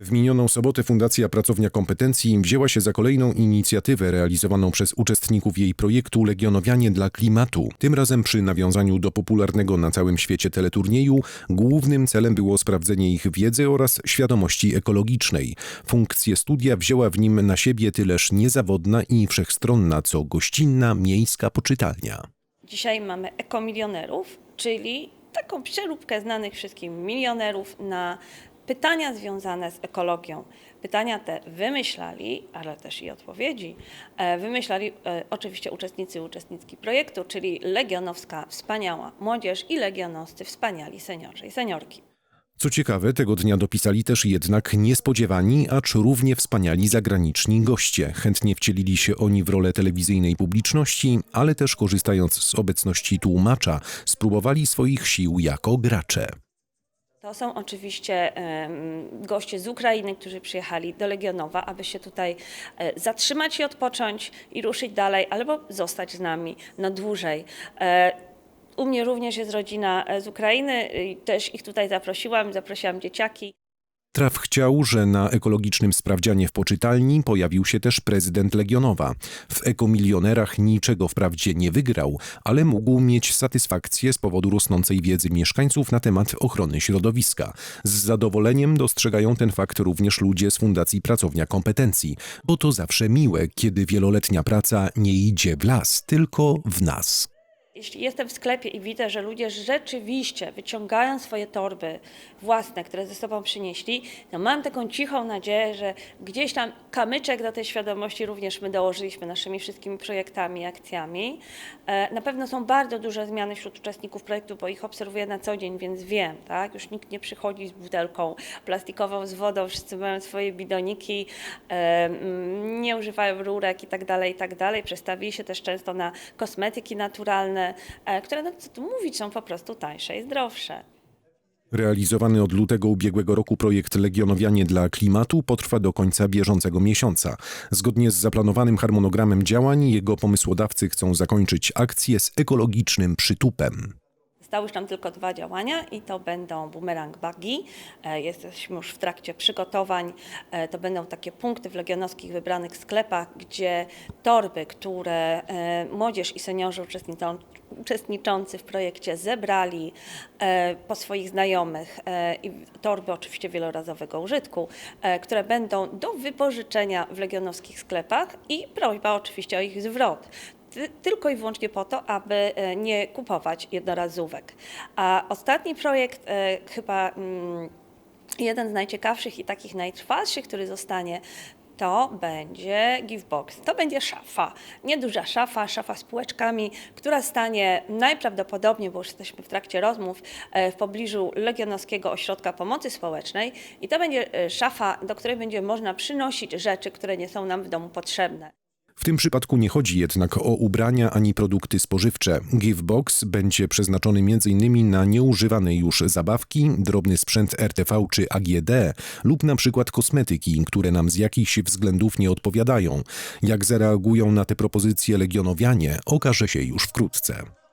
W minioną sobotę Fundacja Pracownia Kompetencji wzięła się za kolejną inicjatywę realizowaną przez uczestników jej projektu Legionowianie dla Klimatu. Tym razem przy nawiązaniu do popularnego na całym świecie teleturnieju głównym celem było sprawdzenie ich wiedzy oraz świadomości ekologicznej. Funkcję studia wzięła w nim na siebie tyleż niezawodna i wszechstronna, co gościnna miejska poczytalnia. Dzisiaj mamy ekomilionerów, czyli taką przeróbkę znanych wszystkim milionerów na pytania związane z ekologią. Pytania te wymyślali, ale też i odpowiedzi, e, wymyślali e, oczywiście uczestnicy i uczestniczki projektu, czyli legionowska wspaniała młodzież i legionowscy wspaniali seniorzy i seniorki. Co ciekawe, tego dnia dopisali też jednak niespodziewani, acz równie wspaniali zagraniczni goście. Chętnie wcielili się oni w rolę telewizyjnej publiczności, ale też korzystając z obecności tłumacza, spróbowali swoich sił jako gracze. To są oczywiście goście z Ukrainy, którzy przyjechali do Legionowa, aby się tutaj e, zatrzymać i odpocząć i ruszyć dalej, albo zostać z nami na dłużej. E, U mnie również jest rodzina e, z Ukrainy też ich tutaj zaprosiłam, zaprosiłam dzieciaki. Traf chciał, że na ekologicznym sprawdzianie w poczytalni pojawił się też prezydent Legionowa. W ekomilionerach niczego wprawdzie nie wygrał, ale mógł mieć satysfakcję z powodu rosnącej wiedzy mieszkańców na temat ochrony środowiska. Z zadowoleniem dostrzegają ten fakt również ludzie z Fundacji Pracownia Kompetencji, bo to zawsze miłe, kiedy wieloletnia praca nie idzie w las, tylko w nas. Jeśli jestem w sklepie i widzę, że ludzie rzeczywiście wyciągają swoje torby własne, które ze sobą przynieśli, to mam taką cichą nadzieję, że gdzieś tam kamyczek do tej świadomości również my dołożyliśmy naszymi wszystkimi projektami akcjami. E, Na pewno są bardzo duże zmiany wśród uczestników projektu, bo ich obserwuję na co dzień, więc wiem, tak? Już nikt nie przychodzi z butelką plastikową z wodą, wszyscy mają swoje bidoniki, e, mm, nie używają rurek i tak dalej, i tak dalej. Przestawili się też często na kosmetyki naturalne, e, które, no co tu mówić, są po prostu tańsze i zdrowsze. Realizowany od lutego ubiegłego roku projekt Legionowianie dla Klimatu potrwa do końca bieżącego miesiąca. Zgodnie z zaplanowanym harmonogramem działań, jego pomysłodawcy chcą zakończyć akcję z ekologicznym przytupem. Zostały już nam tylko dwa działania i to będą boomerang buggy. E, Jesteśmy już w trakcie przygotowań. E, To będą takie punkty w legionowskich wybranych sklepach, gdzie torby, które e, młodzież i seniorzy uczestniczą, uczestniczący w projekcie zebrali po swoich znajomych i torby oczywiście wielorazowego użytku, które będą do wypożyczenia w legionowskich sklepach i prośba oczywiście o ich zwrot ty- tylko i wyłącznie po to, aby e, nie kupować jednorazówek. A ostatni projekt, e, chyba mm, jeden z najciekawszych i takich najtrwalszych, który zostanie, to będzie Givebox. To będzie szafa. Nieduża szafa, szafa z półeczkami, która stanie najprawdopodobniej, bo już jesteśmy w trakcie rozmów, e, w pobliżu Legionowskiego Ośrodka Pomocy Społecznej. I to będzie szafa, do której będzie można przynosić rzeczy, które nie są nam w domu potrzebne. W tym przypadku nie chodzi jednak o ubrania ani produkty spożywcze. Givebox będzie przeznaczony m.in. na nieużywane już zabawki, drobny sprzęt RTV czy AGD lub na przykład kosmetyki, które nam z jakichś względów nie odpowiadają. Jak zareagują na te propozycje legionowianie, okaże się już wkrótce.